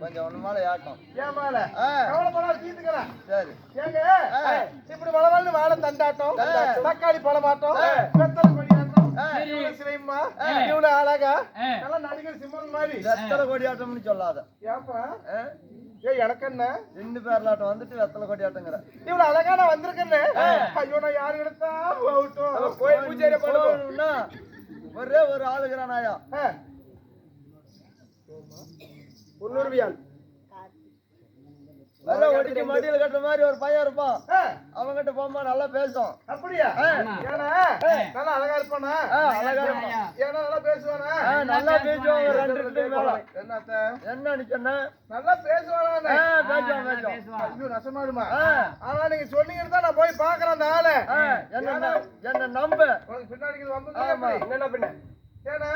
கொஞ்சம் ஒண்ணு மேல ஏக்கம். சரி. இப்படி வளவளன்னு வாழை தண்டாட்டம். தக்காளி பழமாட்டம், கொடியாட்டம். இவ்வளவு இவ்வளவு அழகா, நல்லா நடிகர் சிம்மன் மாதிரி. வெத்தலை கொடியாட்டம்னு சொல்லாத ஏப்பா? ஏய், எனக்கு என்ன? ரெண்டு பேர்லாட்டம் வந்துட்டு வெத்தலை கொடியாட்டங்கிற இவ்வளவு அழகா நான் வந்திருக்கேன்னு. ஐயோ, நான் யாரு எடுத்தா போகட்டும். கோயில் பூஜை போகணும்னா ஒரே ஒரு ஆளுகிறானாயா ஆ. ஒடிக்கு மடியில கட்டுற மாதிரி ஒரு பையன் இருப்பான். ஆ. அவன்கிட்ட போகும்போது நல்லா பேசும். அப்படியா? ஆ. ஏன்னா நல்லா அழகா இருப்பானா? அழகா இருப்பான். ஏன்னா நல்லா பேசுவானா? நல்லா பேசுவான் ஒரு ரெண்டு ரெண்டு மேல. என்னத்த? என்ன நீ சொன்ன நல்லா பேசுவானா பேசுவான். பேசுவான். ஐயோ நசமாடுமா? ஆ, ஆனா நீங்க சொன்னீங்கன்னு தான் நான் போய் பாக்குறேன் அந்த ஆளை. என்ன என்ன நம்பு. உனக்கு பின்னாடி வந்து. என்ன பின்ன. ஏன்னா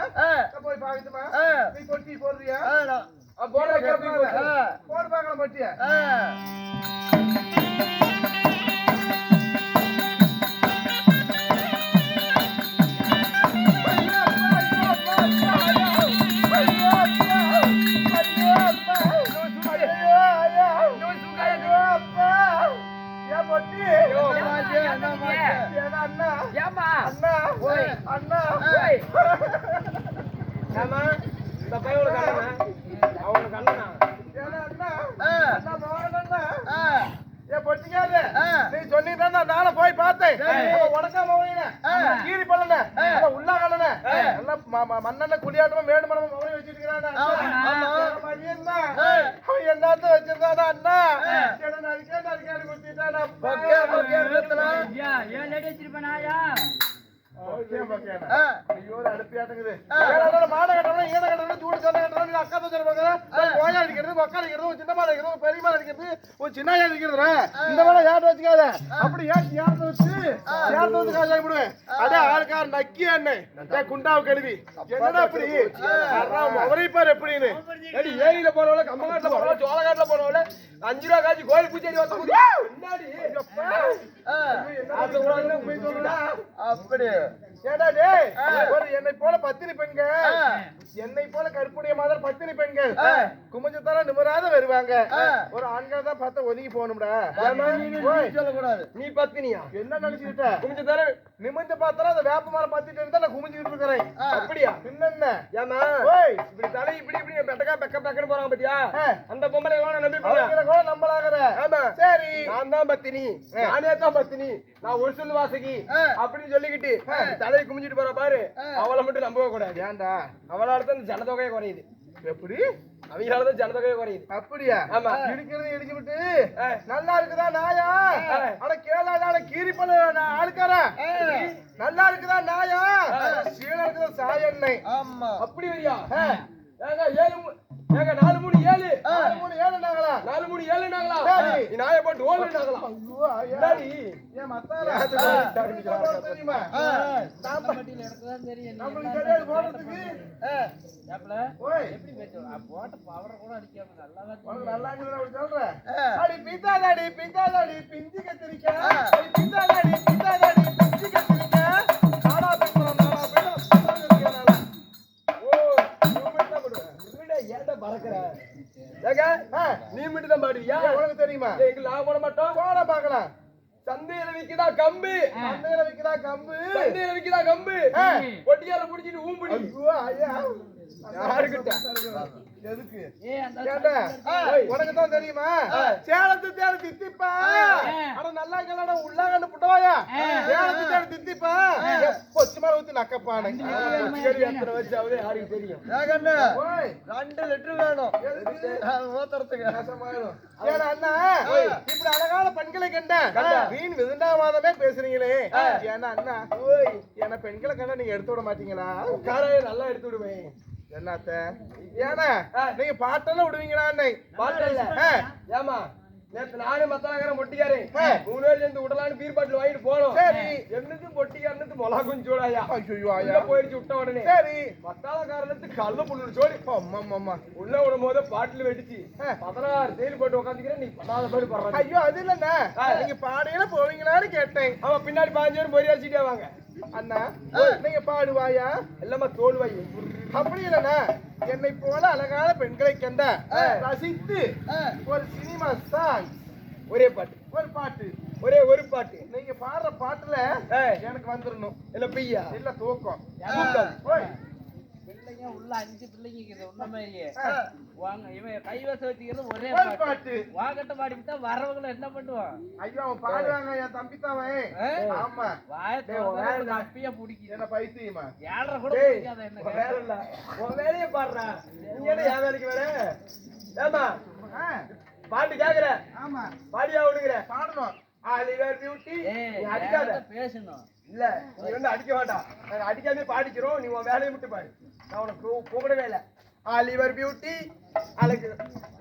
போய் பாக்கட்டுமா நீ பொட்டி போடுறியா? போட பட்டியா? ஆ. ஏம்மா ஆ, ஆ. நீ சொன்னீங்கன்னா நானும் போய் பார்த்தேன் சரி. உடக்காம ஆ. கீரி பல்லன உள்ளா கல்லன நல்லா ம- ம- மண்ணெண்ண குடியாட்டமா மேடு மரமா மௌனி வச்சிருக்கிறான். ஆமா. அவன் என்னத்த வச்சிருந்தானா அண்ணா. என்ன நடிக்க நடிக்காடு குத்திட்டானா. ஏன் லேடி வச்சிருப்பேனாயா சொன்ன அடிக்கிறதுடா இந்த மாதிரி யார்ட்ட வச்சுக்காத? அப்படி ஏன் யார்ட்ட வச்சு? யார்ட்ட வச்சு காசு விடுவேன் அடே ஆளுக்கார நக்கி அண்ணே. ஏன் குண்டாவை கழுவி. என்னடா அப்படி அவரை பாரு எப்படின்னு. ஏரியில போறவள கம்மங்காட்டுல போறவள சோளக்காட்டுல போறவள அஞ்சு ரூபா காய்ச்சி கோயில் பூச்செடி வந்து முன்னாடி அப்படி ஏடா டேய் ஒரு என்னை போல பத்தினி பெண்கள். என்னை போல கற்புடைய மாதர் பத்தினி பெண்கள். குமிஞ்சத்தால நிமிராத வருவாங்க. ஒரு ஆண்கள் தான் பார்த்தா ஒதுங்கி போகணும்டா. நீ சொல்லக்கூடாது. நீ பத்தினியா? என்ன நினைச்சுக்கிட்ட? குமிஞ்ச தானே நிமிந்து பார்த்தா அந்த வேப்ப மரம் பத்திட்டு இருந்தா நான் குமிஞ்சுக்கிட்டு இருக்கிறேன். அப்படியா? பின்ன ஏமா ஓய் இப்படி தலை இப்படி இப்படி பெட்டக்கா பெக்க பெக்கன்னு போறாங்க பாத்தியா. அந்த பொம்பளை எல்லாம் நம்பி கூட நம்பலாகிற. ஆமா. சரி. நான் தான் பத்தினி. நானே தான் பத்தினி. நான் ஒரு சொல்லு வாசகி. அப்படின்னு சொல்லிக்கிட்டு தலையை குமிஞ்சிட்டு போற பாரு. அவளை மட்டும் நம்பவே கூடாது. ஏன்டா? தான் ஜனதொகையை குறையுது. எப்படி? அவங்களால தான் ஜனதொகையை குறையுது. அப்படியா? ஆமா. இடிக்கிறது இடிச்சு விட்டு. நல்லா இருக்குதா நாயா. அட கேளாத கீரி பண்ண நான் ஆளுக்கார. நல்லா இருக்குதா நாயா? சீனா இருக்குதா சாய எண்ணெய் ஆமா. அப்படி வரியா? ஏங்க ஏழு ஏங்க நாலு மூணு ஏழு நாங்களா சரி. நீ நாயை போட்டு ஓடு நாங்களா ஐயோ, ஐயா. என்னடி? ஏன் மத்தால? ஏத்துக்கு ஆ. வந்து தெரிஞ்சுக்கிறாங்க. தெரியுமா? நம்மளுக்கு தெரியாது போடுறதுக்கு. ஓய், உனக்கு நல்லா இருக்குதுடா அப்படி சொல்ற? அடி பிந்தாதாடி, பிந்தாதாடி, பிஞ்சு கத்திரிக்கா. பிந்தாதாடி, விக்குதா கம்பு? சந்தையில விக்கிறா கம்பு? சந்தையில விக்குதா கம்பு? ஆ. பொட்டியால புடிச்சிட்டு ஊம்புடி. ஐயோ, ஐயா. யாருக்கிட்ட? எதுக்கு? உனக்கு தான் தெரியுமா? சேலத்து தேடி தித்திப்பா. அட நல்லா கேளடா உள்ளாங்கன்னு புட்டவாயா? சேலத்து தேடி தித்திப்பா. கொச்சு மேல ஊத்தி நக்கப்பானு. எத்தனை யாருக்கு தெரியும்? ரெண்டு லிட்டர் வேணும். ஊத்துறதுக்கு. நாசமாயிரும். கண்டேன் வீண் பேசுறீங்களே. ஏன்னா அண்ணா ஓய். ஏன்னா பெண்களை கண்டா நீங்க எடுத்து விட மாட்டீங்களா? காரையை நல்லா எடுத்து விடுவேன் என்னத்த? ஏன்னா நீங்க பாட்டெல்லாம் விடுவீங்களா பாட்டல்ல ஆ. ஏமா நேத்து நானும் மத்தனாக்காரன் பொட்டிக்காரே. மூணு பேர் சேர்ந்து விடலான்னு பீர் பாட்டில் வாங்கிட்டு போனோம். சரி. என்னது பொட்டிக்காரனுக்கு மொளா குஞ்சோடாயா ஐயோ? ஐயா. உள்ள போயிடுச்சு விட்ட உடனே. சரி. பத்தாத காரணத்துக்கு கல்ல புல்லு சோடி அம்மா அம்மா உள்ள விடும் போது பாட்டில் வெடிச்சு. பதினாறு தேடி போட்டு உட்காந்துக்கிறேன் நீ பண்ணாத மாதிரி படுறாங்க ஐயோ அது இல்லண்ணா. நீங்க பாடையில போவீங்களான்னு கேட்டேன். அவன் பின்னாடி பாஞ்சு பேர் பொறி அடிச்சுட்டே வாங்க. அண்ணா நீங்க பாடுவாயா? எல்லாமே தோல்வை அப்படி இல்லைண்ணா. என்னை போல அழகான பெண்களை கண்ட ரசித்து ஒரு சினிமா சாங் ஒரே பாட்டு. ஒரு பாட்டு. ஒரே ஒரு பாட்டு. நீங்க பாடுற பாட்டுல. எனக்கு வந்துடணும் இல்ல பெய்யா. இல்ல தூக்கம். பிள்ளைங்க உள்ள அஞ்சு பிள்ளைங்க உன்ன மாதிரியே வாங்க இவன் கைவசம் வச்சுக்கிறது ஒரே பாட்டு. வாகட்ட பாடிக்கிட்டா வரவங்களை என்ன பண்ணுவான்? ஐயோ அவன் பாடுவாங்க என் தம்பி தாவன் ஆ? ஆமா. வாய திறந்தா அப்பயே பிடிக்குது என்ன பைத்தியமா? ஏழரை கூட பிடிக்காத என்ன. இல்ல. உன் வேலையை பாடுறா. நீ என்ன என் வேலைக்கு வர? ஏம்மா, ஆ, பாட்டு கேக்குற? ஆமா. பாடியா விடுங்கிற பாடணும். ஆலிவர் பியூட்டி அடிக்காத. பேசணும்? இல்ல நீ வந்து அடிக்க வேண்டாம். நாங்க அடிக்காம பாடிக்கிறோம். நீ உன் வேலையை மட்டும் பாடு நான் உனக்கு கூப்பிடவே இல்லை. ஆலிவர் பியூட்டி அழகு.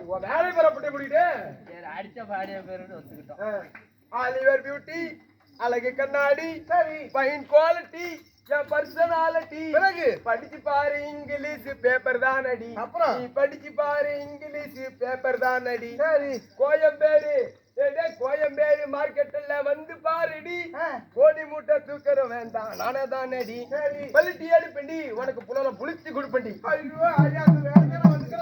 உன் வேலையை பெறப்பட்டு முடிக்கிட்டு சரி அடிச்ச பாடிய பேருன்னு ஒத்துக்கிட்டோம். ஆலிவர் பியூட்டி அழகு கண்ணாடி. சரி. ஃபைன் குவாலிட்டி என் பர்சனாலிட்டி பிறகு? படிச்சு பாரு இங்கிலீஷ் பேப்பர் தான் அடி. அப்புறம்? நீ படிச்சு பாரு இங்கிலீஷ் பேப்பர் தான் அடி. சரி. கோயம்பேடு மார்க்கெட்ல வந்து பாருடி ஆ, கோடி வேண்டாம். நானே தான் அடி சரி பல்லிட்டி அடிப்பண்டி உனக்கு புலல புளிச்சு கொடுப்பண்டி ஐயோ ஐயா அந்த வேலைக்கு வந்துக்கிற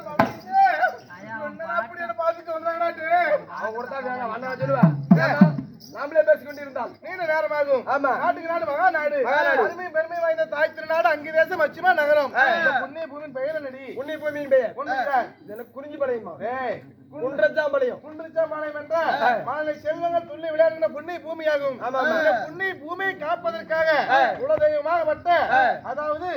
பார்த்துட்டு வந்தாங்கடாட்டு? அவன் கொடுத்தா வேணாம் வேணாம் சொல்லுவேன் வேணாம். நாமளே பேசிக்கொண்டு இருந்தால் நீண்ட நேரமாகும். ஆமா. நாட்டுக்கு நாடு மகா நாடு மகாநாடு. அருமை பெருமை வாய்ந்த தாய் திருநாடு அங்கு தேசம் நகரம். இந்த புண்ணிய பூமியின் பெயர் பூமியின் எனக்கு குறிஞ்சி படையுமா குன்றச்சாம்பாளையம். குன்றிச்சாம்பாளையம் என்ற மாநில செல்வங்கள் துள்ளி விளையாடுகிற புண்ணிய பூமியாகும். புண்ணிய பூமியை காப்பதற்காக குலதெய்வமாகப்பட்ட அதாவது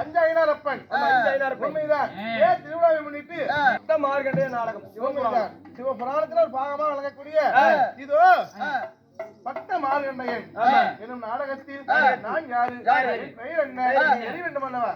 அஞ்சாயினாரப்பன். ஆமா, அஞ்சாயினாரப்பன். உண்மைதான். ஏன் திருவிழாவை முன்னிட்டு சுத்த மார்க்கண்டேய நாடகம். சிவபுராணத்துல ஒரு பாகமாக வழங்கக்கூடிய இதோ பட்ட மார்கண்டையன் என்னும் நாடகத்தில் நான் யாரு? பெயர் என்ன? தெரிய வேண்டும் அல்லவா